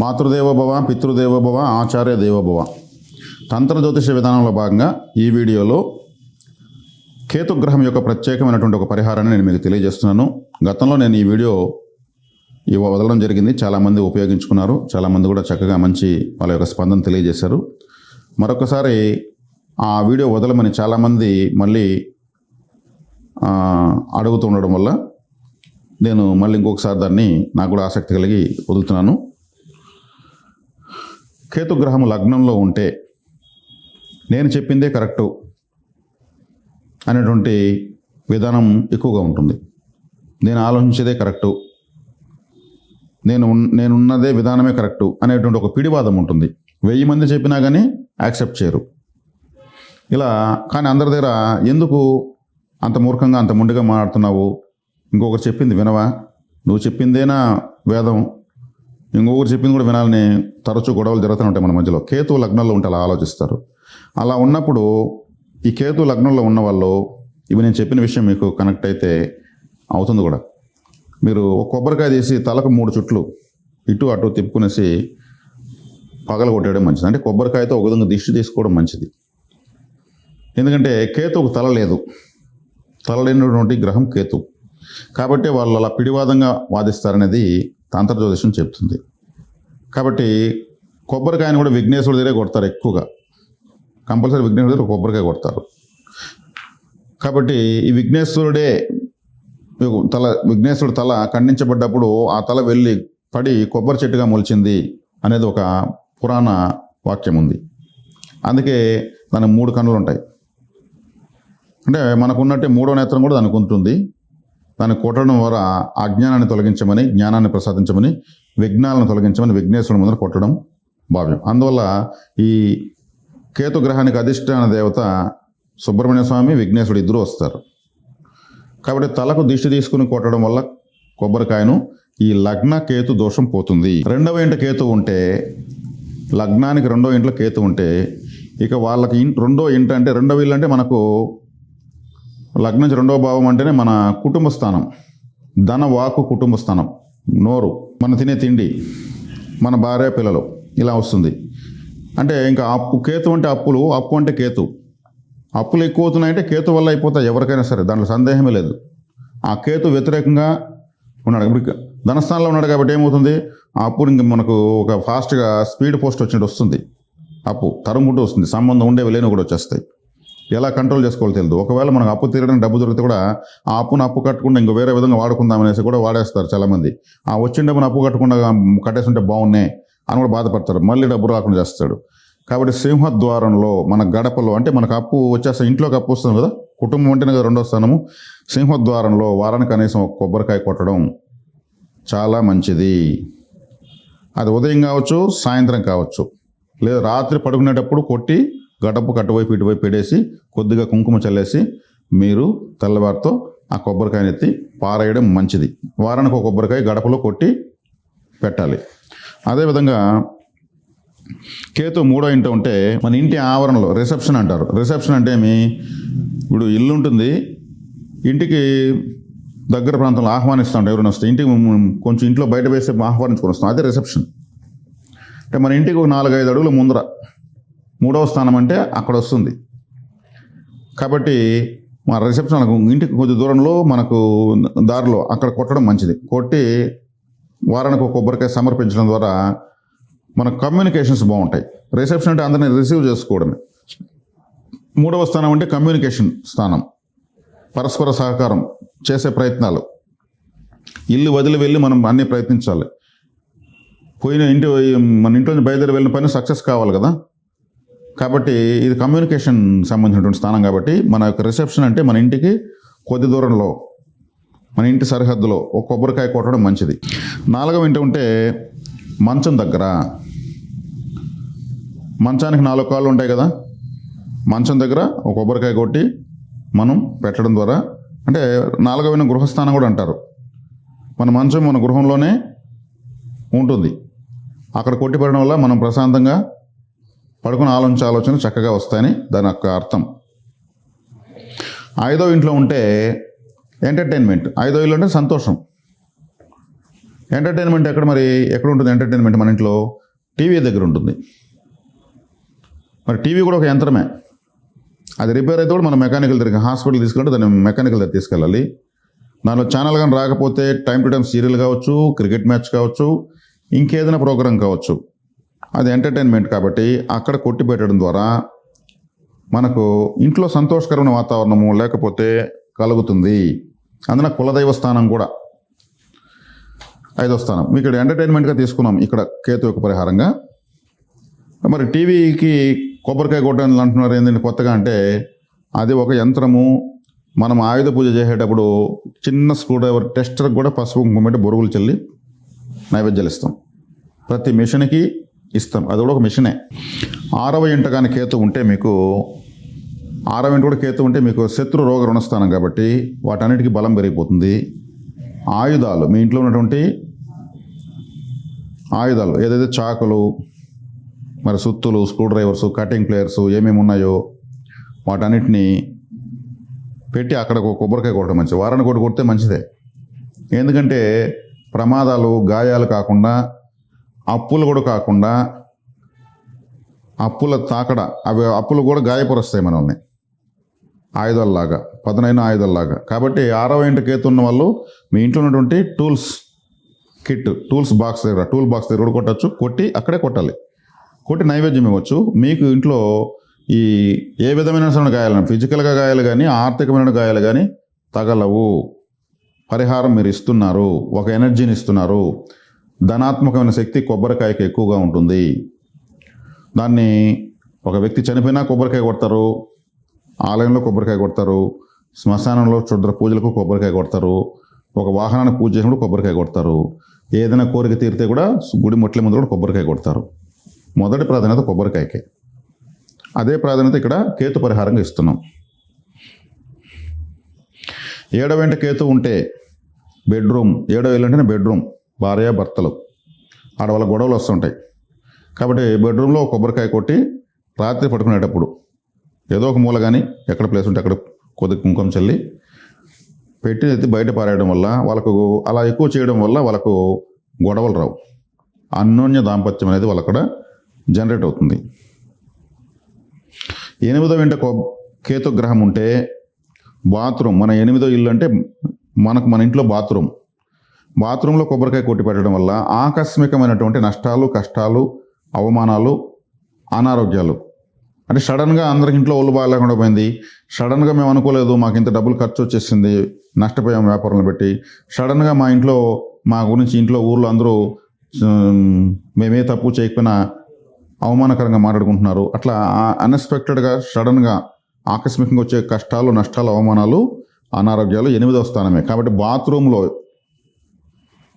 మాతృదేవోభవ పితృదేవోభవ ఆచార్య దేవోభవ తంత్ర జ్యోతిష విధానంలో భాగంగా ఈ వీడియోలో కేతుగ్రహం యొక్క ప్రత్యేకమైనటువంటి ఒక పరిహారాన్ని నేను మీకు తెలియజేస్తున్నాను. గతంలో నేను ఈ వీడియో ఇవ వదలడం జరిగింది. చాలామంది ఉపయోగించుకున్నారు. చాలామంది కూడా చక్కగా మంచి వాళ్ళ యొక్క స్పందన తెలియజేశారు. మరొకసారి ఆ వీడియో వదలమని చాలామంది మళ్ళీ అడుగుతూ ఉండడం వల్ల నేను మళ్ళీ ఇంకొకసారి దాన్ని నాకు కూడా ఆసక్తి కలిగి వదులుతున్నాను. కేతుగ్రహం లగ్నంలో ఉంటే నేను చెప్పిందే కరెక్టు అనేటువంటి విధానం ఎక్కువగా ఉంటుంది. నేను ఆలోచించేదే కరెక్టు. నేను నేనున్నదే విధానమే కరెక్టు అనేటువంటి ఒక పిడివాదం ఉంటుంది. వెయ్యి మంది చెప్పినా కానీ యాక్సెప్ట్ చేయరు. ఇలా కానీ అందరి దగ్గర ఎందుకు అంత మూర్ఖంగా అంత ముందుగా మాట్లాడుతున్నావు? ఇంకొకరు చెప్పింది వినవా? నువ్వు చెప్పిందేనా వేదం? ఇంకొకరు చెప్పింది కూడా వినాలని తరచూ గొడవలు జరుగుతూ ఉంటాయి మన మధ్యలో. కేతు లగ్నంలో ఉంటే అలా ఆలోచిస్తారు. అలా ఉన్నప్పుడు ఈ కేతు లగ్నంలో ఉన్న వాళ్ళు ఇవి నేను చెప్పిన విషయం మీకు కనెక్ట్ అయితే అవుతుంది కూడా. మీరు ఒక కొబ్బరికాయ తీసి తలకు మూడు చుట్లు ఇటు అటు తిప్పుకునేసి పగల కొట్టేయడం మంచిది. అంటే కొబ్బరికాయతో ఒక విధంగా దిష్టి తీసుకోవడం మంచిది. ఎందుకంటే కేతుకు తల లేదు. తల లేనటువంటి గ్రహం కేతు. కాబట్టి వాళ్ళు అలా పిడివాదంగా వాదిస్తారనేది తంత్ర జ్యోతిషం చెప్తుంది. కాబట్టి కొబ్బరికాయని కూడా విఘ్నేశ్వరుడి దగ్గరే కొడతారు ఎక్కువగా. కంపల్సరీ విఘ్నేశ్వరుడు దగ్గర కొబ్బరికాయ కొడతారు. కాబట్టి ఈ విఘ్నేశ్వరుడే తల విఘ్నేశ్వరుడు తల ఖండించబడ్డప్పుడు ఆ తల వెళ్ళి పడి కొబ్బరి చెట్టుగా మొలిచింది అనేది ఒక పురాణ వాక్యం ఉంది. అందుకే దానికి మూడు కన్నులు ఉంటాయి. అంటే మనకున్నట్టే మూడో నేత్రం కూడా దానికి ఉంటుంది. దాన్ని కొట్టడం ద్వారా అజ్ఞానాన్ని తొలగించమని జ్ఞానాన్ని ప్రసాదించమని విఘ్నాలను తొలగించమని విఘ్నేశ్వరుడు ముందర కొట్టడం భావ్యం. అందువల్ల ఈ కేతు గ్రహానికి అధిష్టాన దేవత సుబ్రహ్మణ్య స్వామి విఘ్నేశ్వరుడు ఇద్దరు వస్తారు. కాబట్టి తలకు దిష్టి తీసుకుని కొట్టడం వల్ల కొబ్బరికాయను ఈ లగ్న కేతు దోషం పోతుంది. రెండవ ఇంట కేతు ఉంటే లగ్నానికి రెండో ఇంట్లో కేతు ఉంటే ఇక వాళ్ళకి రెండో ఇంట అంటే రెండవ ఇల్లు అంటే మనకు లగ్నం నుంచి రెండవ భావం అంటేనే మన కుటుంబ స్థానం ధన వాకు కుటుంబ స్థానం నోరు. మన తినే తిండి. మన భార్య పిల్లలు. ఇలా వస్తుంది. అంటే ఇంకా అప్పు కేతు అంటే అప్పులు అప్పు అంటే కేతు. అప్పులు ఎక్కువ అవుతున్నాయంటే కేతు వల్ల అయిపోతాయి ఎవరికైనా సరే. దాంట్లో సందేహమే లేదు. ఆ కేతు వ్యతిరేకంగా ఉన్నాడు. ఇప్పుడు ధనస్థానంలో ఉన్నాడు కాబట్టి ఏమవుతుంది? ఆ అప్పు ఇంక మనకు ఒక ఫాస్ట్గా స్పీడ్ పోస్ట్ వచ్చినట్టు వస్తుంది. అప్పు. తరుముకుంటూ వస్తుంది. సంబంధం ఉండేవి లేని కూడా వచ్చేస్తాయి. ఎలా కంట్రోల్ చేసుకోవాలో తెలియదు ఒకవేళ మనకు అప్పు తీరడానికి డబ్బు దొరికితే కూడా ఆ అప్పును అప్పు కట్టకుండా ఇంకో వేరే విధంగా వాడుకుందాం అనేసి కూడా వాడేస్తారు చాలామంది. ఆ వచ్చిన డబ్బును అప్పు కట్టకుండా కట్టేస్తుంటే బాగున్నాయి అని కూడా బాధపడతారు. మళ్ళీ డబ్బు రాకుండా చేస్తాడు. కాబట్టి సింహద్వారంలో మన గడపలో అంటే మనకు అప్పు వచ్చేస్తే ఇంట్లోకి అప్పు వస్తుంది కదా? కుటుంబం అంటేనే కదా రెండో స్థానము. సింహద్వారంలో వారానికి కనీసం ఒక కొబ్బరికాయ కొట్టడం చాలా మంచిది. అది ఉదయం కావచ్చు సాయంత్రం కావచ్చు. లేదా రాత్రి పడుకునేటప్పుడు కొట్టి గడప కట్టువైపు ఇటువైపు పెట్టేసి కొద్దిగా కుంకుమ చల్లేసి మీరు తెల్లవారితో ఆ కొబ్బరికాయని ఎత్తి పారేయడం మంచిది. వారానికి ఒక కొబ్బరికాయ గడపలో కొట్టి పెట్టాలి. అదేవిధంగా కేతు మూడో ఇంట ఉంటే మన ఇంటి ఆవరణలో రిసెప్షన్ అంటారు. రిసెప్షన్ అంటే ఏమి? ఇప్పుడు ఇల్లు ఉంటుంది. ఇంటికి దగ్గర ప్రాంతంలో ఆహ్వానిస్తూ ఉంటాం ఎవరైనా వస్తే. ఇంటికి కొంచెం ఇంట్లో బయట వేసే ఆహ్వానించుకొని వస్తాం. అదే రిసెప్షన్. అంటే మన ఇంటికి ఒక నాలుగైదు అడుగులు ముందర మూడవ స్థానం అంటే అక్కడ వస్తుంది కాబట్టి మా రిసెప్షన్ ఇంటికి కొద్ది దూరంలో మనకు దారిలో అక్కడ కొట్టడం మంచిది. కొట్టి వారానికి ఒక కొబ్బరికాయ సమర్పించడం ద్వారా మన కమ్యూనికేషన్స్ బాగుంటాయి. రిసెప్షన్ అంటే అందరిని రిసీవ్ చేసుకోవడమే. మూడవ స్థానం అంటే కమ్యూనికేషన్ స్థానం. పరస్పర సహకారం చేసే ప్రయత్నాలు. ఇల్లు వదిలి వెళ్ళి మనం అన్నీ ప్రయత్నించాలి. పోయిన ఇంటి మన ఇంట్లో నుంచి బయలుదేరి వెళ్ళిన పని సక్సెస్ కావాలి కదా. కాబట్టి ఇది కమ్యూనికేషన్ సంబంధించినటువంటి స్థానం కాబట్టి మన యొక్క రిసెప్షన్ అంటే మన ఇంటికి కొద్ది దూరంలో మన ఇంటి సరిహద్దులో ఒక కొబ్బరికాయ కొట్టడం మంచిది. నాలుగవ ఇంటి ఉంటే మంచం దగ్గర. మంచానికి నాలుగు కాళ్ళు ఉంటాయి కదా? మంచం దగ్గర ఒక కొబ్బరికాయ కొట్టి మనం పెట్టడం ద్వారా అంటే నాలుగవైన గృహస్థానం కూడా అంటారు. మన మంచం మన గృహంలోనే ఉంటుంది. అక్కడ కొట్టి పెట్టడం వల్ల మనం ప్రశాంతంగా పడుకుని ఆలోచించే ఆలోచన చక్కగా వస్తాయని దాని యొక్క అర్థం. ఐదో ఇంట్లో ఉంటే ఎంటర్టైన్మెంట్. ఐదో ఇల్లు అంటే సంతోషం. ఎంటర్టైన్మెంట్ ఎక్కడ మరి ఎక్కడ ఉంటుంది ఎంటర్టైన్మెంట్? మన ఇంట్లో టీవీ దగ్గర ఉంటుంది. మరి టీవీ కూడా ఒక యంత్రమే. అది రిపేర్ అయితే కూడా మనం మెకానికల్ దగ్గర హాస్పిటల్ తీసుకెళ్ళి దాన్ని మెకానికల్ దగ్గర తీసుకెళ్ళాలి. దానిలో ఛానల్ కానీ రాకపోతే టైం టు టైం సీరియల్ కావచ్చు క్రికెట్ మ్యాచ్ కావచ్చు ఇంకేదైనా ప్రోగ్రామ్ కావచ్చు. అది ఎంటర్టైన్మెంట్ కాబట్టి అక్కడ కొట్టి పెట్టడం ద్వారా మనకు ఇంట్లో సంతోషకరమైన వాతావరణము లేకపోతే కలుగుతుంది. అందున కులదైవ స్థానం కూడా ఐదో స్థానం. ఇక్కడ ఎంటర్టైన్మెంట్గా తీసుకున్నాం ఇక్కడ కేతు యొక్క పరిహారంగా. మరి టీవీకి కొబ్బరికాయ కొట్టని అంటున్నారు ఏంటంటే కొత్తగా అంటే అది ఒక యంత్రము. మనం ఆయుధ పూజ చేసేటప్పుడు చిన్న స్క్రూ డ్రైవర్ టెస్టర్ కూడా పసుపు కుంకుమ పెట్టి బొరుగులు చల్లి నైవేద్యాలు ఇస్తాం. ప్రతి మిషన్కి ఇస్తాం. అది కూడా ఒక మిషనే. ఆరవ ఇంట కానీ కేతు ఉంటే మీకు ఆరవ ఇంట కూడా కేతు ఉంటే మీకు శత్రు రోగ రుణస్థానం కాబట్టి వాటన్నిటికీ బలం పెరిగిపోతుంది. ఆయుధాలు మీ ఇంట్లో ఉన్నటువంటి ఆయుధాలు ఏదైతే చాకులు మరి సుత్తులు స్క్రూ డ్రైవర్స్ కటింగ్ ప్లేయర్స్ ఏమేమి ఉన్నాయో వాటన్నిటిని పెట్టి అక్కడ ఒక కొబ్బరికాయ కొట్టడం మంచిది. వారానికి ఒకటి కొడితే మంచిదే. ఎందుకంటే ప్రమాదాలు గాయాలు కాకుండా అప్పులు కూడా కాకుండా అప్పుల తాకడ అవి అప్పులు కూడా గాయపరుస్తాయి మనల్ని. ఆయుధాలలాగా పదునైన ఆయుధాల్లాగా. కాబట్టి ఆరవ ఇంటి కేతు వాళ్ళు మీ ఇంట్లో ఉన్నటువంటి టూల్స్ కిట్ టూల్స్ బాక్స్ దగ్గర టూల్ బాక్స్ దగ్గర కూడా కొట్టచ్చు. కొట్టి అక్కడే కొట్టాలి. కొట్టి నైవేద్యం ఇవ్వచ్చు. మీకు ఇంట్లో ఈ ఏ విధమైన సరే గాయాలు ఫిజికల్గా గాయాలు కానీ ఆర్థికమైన గాయాలు కానీ తగలవు. పరిహారం మీరు ఇస్తున్నారు. ఒక ఎనర్జీని ఇస్తున్నారు. ధనాత్మకమైన శక్తి కొబ్బరికాయకి ఎక్కువగా ఉంటుంది. దాన్ని ఒక వ్యక్తి చనిపోయినా కొబ్బరికాయ కొడతారు ఆలయంలో కొబ్బరికాయ కొడతారు శ్మశానంలో క్షుద్ర పూజలకు కొబ్బరికాయ కొడతారు ఒక వాహనాన్ని పూజ చేసినప్పుడు కొబ్బరికాయ కొడతారు. ఏదైనా కోరిక తీరితే కూడా గుడి మొట్ల ముందు కూడా కొబ్బరికాయ కొడతారు. మొదటి ప్రాధాన్యత కొబ్బరికాయకే. అదే ప్రాధాన్యత ఇక్కడ కేతు పరిహారంగా ఇస్తున్నాం. ఏడవ వెంట కేతు ఉంటే బెడ్రూమ్ ఏడవ ఇల్లు అంటేనే బెడ్రూమ్. భార్య భర్తలు ఆడవాళ్ళ గొడవలు వస్తుంటాయి. కాబట్టి బెడ్రూమ్లో కొబ్బరికాయ కొట్టి రాత్రి పడుకునేటప్పుడు ఏదో ఒక మూల కానీ ఎక్కడ ప్లేస్ ఉంటే అక్కడ కొద్ది కుంకుమ చల్లి పెట్టి ఎత్తి బయట పారేయడం వల్ల వాళ్ళకు అలా ఎక్కువ చేయడం వల్ల వాళ్ళకు గొడవలు రావు. అన్యోన్య దాంపత్యం అనేది వాళ్ళక్కడ జనరేట్ అవుతుంది. ఎనిమిదో వెంట కేతు గ్రహం ఉంటే బాత్రూమ్ మన ఎనిమిదో ఇల్లు అంటే మనకు మన ఇంట్లో బాత్రూమ్. బాత్రూంలో కొబ్బరికాయ కొట్టి పెట్టడం వల్ల ఆకస్మికమైనటువంటి నష్టాలు కష్టాలు అవమానాలు అనారోగ్యాలు. అంటే సడన్గా అందరికి ఇంట్లో ఒళ్ళు బాగాలేకుండా పోయింది. సడన్గా మేము అనుకోలేదు మాకు ఇంత డబ్బులు ఖర్చు వచ్చేసింది నష్టపోయాం వ్యాపారంలో పెట్టి. సడన్గా మా ఇంట్లో మా గురించి ఇంట్లో ఊర్లో అందరూ మేమే తప్పు చేయకపోయినా అవమానకరంగా మాట్లాడుకుంటున్నారు. అట్లా అన్ఎక్స్పెక్టెడ్గా సడన్గా ఆకస్మికంగా వచ్చే కష్టాలు నష్టాలు అవమానాలు అనారోగ్యాలు ఎనిమిదవ స్థానమే. కాబట్టి బాత్రూంలో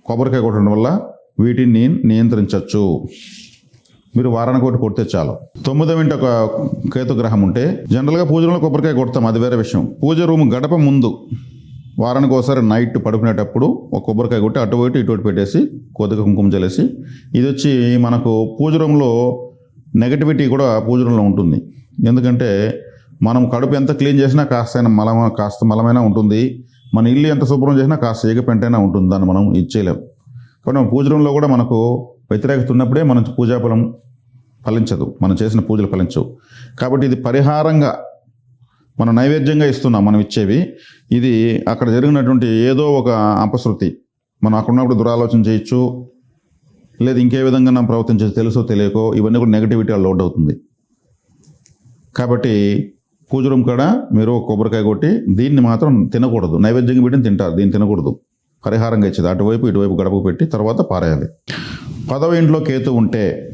కొబ్బరికాయ కొట్టడం వల్ల వీటిని నియంత్రించవచ్చు మీరు వారానికి ఒకటి కొడితే చాలు. తొమ్మిదో ఇంటి ఒక కేతుగ్రహం ఉంటే జనరల్గా పూజలో కొబ్బరికాయ కొడతాం అది వేరే విషయం. పూజ రూమ్ గడప ముందు వారానికి ఒకసారి నైట్ పడుకునేటప్పుడు ఒక కొబ్బరికాయ కొట్టి అటు ఇటు ఇటు ఇటు పెట్టేసి కొద్దిగా కుంకుమ చల్లేసి ఇది వచ్చి మనకు పూజ రూమ్లో నెగటివిటీ కూడా పూజ రూమ్లో ఉంటుంది. ఎందుకంటే మనం కడుపు ఎంత క్లీన్ చేసినా కాస్త మలమ కాస్త మలమైనా ఉంటుంది. మన ఇల్లు ఎంత శుభ్రం చేసినా కాస్త ఏగపెంటైనా ఉంటుంది దాన్ని మనం ఇచ్చేయలేం కాబట్టి పూజ రూమ్లో కూడా మనకు వ్యతిరేకత ఉన్నప్పుడే మన పూజాఫలం ఫలించదు మనం చేసిన పూజలు ఫలించవు. కాబట్టి ఇది పరిహారంగా మనం నైవేద్యంగా ఇస్తున్నాం మనం ఇచ్చేవి. ఇది అక్కడ జరిగినటువంటి ఏదో ఒక అపశృతి. మనం అక్కడ ఉన్నప్పుడు దురాలోచన చేయొచ్చు లేదు ఇంకే విధంగా మనం ప్రవర్తించచ్చు తెలుసో తెలియకో ఇవన్నీ కూడా నెగిటివిటీ లోడ్ అవుతుంది. కాబట్టి కూజురం కాడ మీరు కొబ్బరికాయ కొట్టి దీన్ని మాత్రం తినకూడదు. నైవేద్యంగా పెట్టిన తింటారు. దీన్ని తినకూడదు. పరిహారంగా ఇచ్చేది. అటువైపు ఇటువైపు గడపకు పెట్టి తర్వాత పారేయాలి. పదవ ఇంట్లో కేతు ఉంటే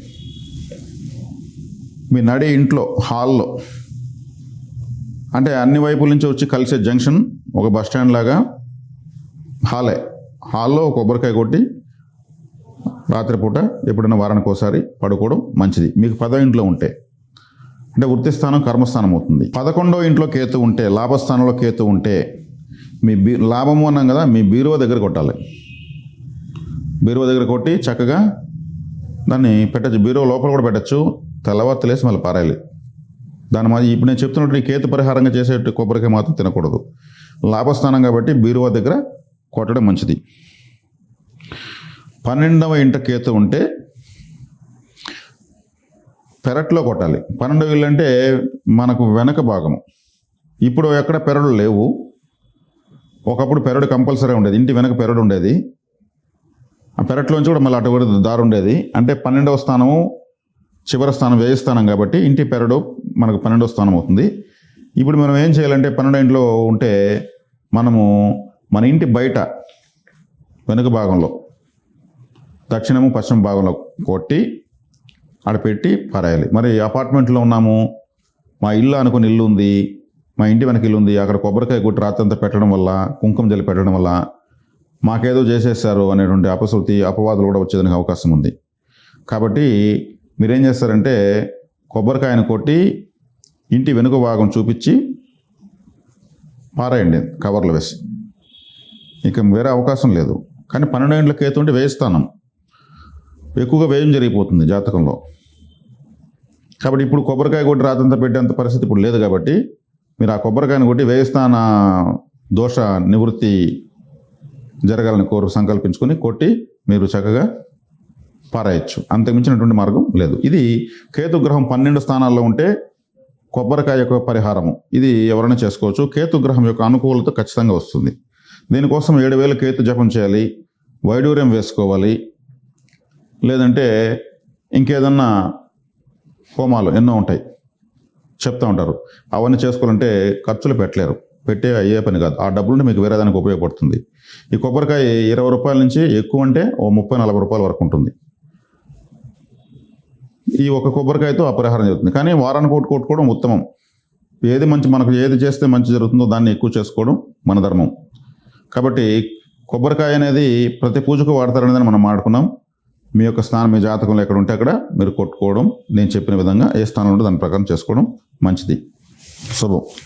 మీ నడి ఇంట్లో హాల్లో అంటే అన్ని వైపుల నుంచి వచ్చి కలిసే జంక్షన్ ఒక బస్ స్టాండ్ లాగా హాలే. హాల్లో కొబ్బరికాయ కొట్టి రాత్రిపూట ఎప్పుడైనా వారానికి ఒకసారి పడుకోవడం మంచిది. మీకు పదో ఇంట్లో ఉంటే అంటే వృత్తిస్థానం కర్మస్థానం అవుతుంది. పదకొండో ఇంట్లో కేతు ఉంటే లాభస్థానంలో కేతు ఉంటే మీ బీ లాభము అన్నాం కదా మీ బీరువా దగ్గర కొట్టాలి. బీరువా దగ్గర కొట్టి చక్కగా దాన్ని పెట్టచ్చు. బీరువా లోపల కూడా పెట్టచ్చు. తెల్లవారు తెలిసి మళ్ళీ పారాయాలి. దాని మాది ఇప్పుడు నేను చెప్తున్నట్టు కేతు పరిహారంగా చేసే కొబ్బరికాయ మాత్రం తినకూడదు. లాభస్థానం కాబట్టి బీరువా దగ్గర కొట్టడం మంచిది. పన్నెండవ ఇంట కేతు ఉంటే పెరట్లో కొట్టాలి. పన్నెండు ఇల్లు అంటే మనకు వెనక భాగము. ఇప్పుడు ఎక్కడ పెరడు లేవు. ఒకప్పుడు పెరడు కంపల్సరీ ఉండేది. ఇంటి వెనక పెరడు ఉండేది. ఆ పెరట్లోంచి కూడా మళ్ళీ అటు కూడా దారి ఉండేది. అంటే పన్నెండవ స్థానము చివరి స్థానం వ్యయ స్థానం కాబట్టి ఇంటి పెరడు మనకు పన్నెండవ స్థానం అవుతుంది. ఇప్పుడు మనం ఏం చేయాలంటే పన్నెండో ఇంట్లో ఉంటే మనము మన ఇంటి బయట వెనుక భాగంలో దక్షిణము పశ్చిమ భాగంలో కొట్టి ఆడ పెట్టి పారేయాలి. మరి అపార్ట్మెంట్లో ఉన్నాము. మా ఇల్లు అనుకుని ఇల్లు ఉంది. మా ఇంటి వెనక ఇల్లు ఉంది. అక్కడ కొబ్బరికాయ కొట్టి రాత్రంతా పెట్టడం వల్ల కుంకుమ జల్లి పెట్టడం వల్ల మాకేదో చేసేస్తారు అనేటువంటి అపశృతి అపవాదులు కూడా వచ్చేదానికి అవకాశం ఉంది. కాబట్టి మీరేం చేస్తారంటే కొబ్బరికాయను కొట్టి ఇంటి వెనుక భాగం చూపించి పారేయండి కవర్లు వేసి. ఇక వేరే అవకాశం లేదు. కానీ పన్నెండు గంటల కేతు ఉంటే ఎక్కువగా వ్యయం జరిగిపోతుంది జాతకంలో. కాబట్టి ఇప్పుడు కొబ్బరికాయ కొట్టి రాతంతా పెట్టేంత పరిస్థితి ఇప్పుడు లేదు కాబట్టి మీరు ఆ కొబ్బరికాయను కొట్టి వేయస్థాన దోష నివృత్తి జరగాలని కోరు సంకల్పించుకొని కొట్టి మీరు చక్కగా పారాయచ్చు. అంతకుమించినటువంటి మార్గం లేదు. ఇది కేతుగ్రహం పన్నెండు స్థానాల్లో ఉంటే కొబ్బరికాయ యొక్క పరిహారము. ఇది ఎవరైనా చేసుకోవచ్చు. కేతుగ్రహం యొక్క అనుకూలత ఖచ్చితంగా వస్తుంది. దీనికోసం ఏడు వేల కేతు జపం చేయాలి. వైడూర్యం వేసుకోవాలి. లేదంటే ఇంకేదన్నా హోమాలు ఎన్నో ఉంటాయి. చెప్తా ఉంటారు. అవన్నీ చేసుకోవాలంటే ఖర్చులు పెట్టలేరు. పెట్టే అయ్యే పని కాదు. ఆ డబ్బులు మీకు వేరే దానికి ఉపయోగపడుతుంది. ఈ కొబ్బరికాయ ఇరవై రూపాయల నుంచి ఎక్కువ అంటే ఓ ముప్పై నలభై రూపాయల వరకు ఉంటుంది. ఈ ఒక కొబ్బరికాయతో అపరిహారం పరిహారం జరుగుతుంది. కానీ వారానికి ఒకటి కొట్టుకోవడం ఉత్తమం. ఏది మంచి మనకు ఏది చేస్తే మంచి జరుగుతుందో దాన్ని ఎక్కువ చేసుకోవడం మన ధర్మం. కాబట్టి కొబ్బరికాయ అనేది ప్రతి పూజకు వాడతారనేది మనం మాట్లాడుకున్నాం మీ యొక్క స్థానం మీ జాతకంలో ఎక్కడ ఉంటే అక్కడ మీరు కొట్టుకోవడం నేను చెప్పిన విధంగా ఏ స్థానంలో దాని ప్రకారం చేసుకోవడం మంచిది. శుభం.